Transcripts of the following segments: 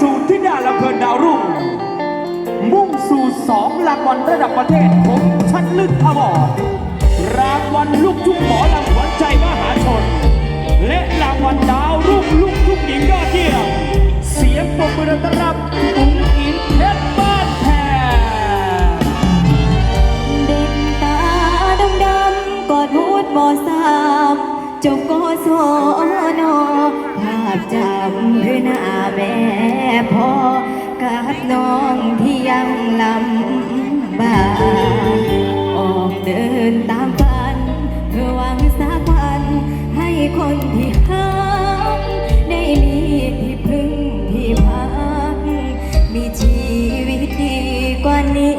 สู่ที่ดาลำเพลินดาวรุ่ง มุ่งสู่สองรางวัลระดับประเทศผมชั้นลึกอวอร์ดรางวัลลูกทุ่งหมอลำหัวใจมหาชน และรางวัลดาวรุ่งลูกทุ่งหญิงยอดเยี่ยมเสียงปรบมือตระ ลำบากออกเดินตามฝันเพื่อหวังสักวันให้คนที่ห้าได้มีที่พึ่งที่พักมีชีวิตดีกว่านี้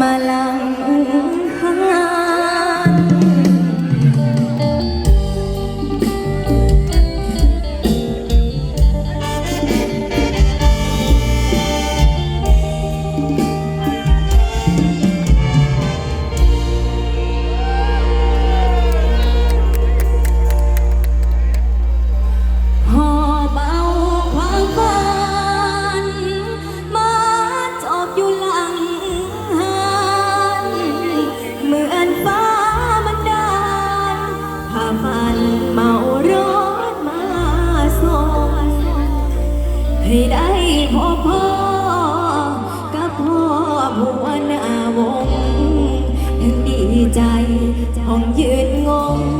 มาลังหา ใจห้องยืนงง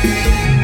Thank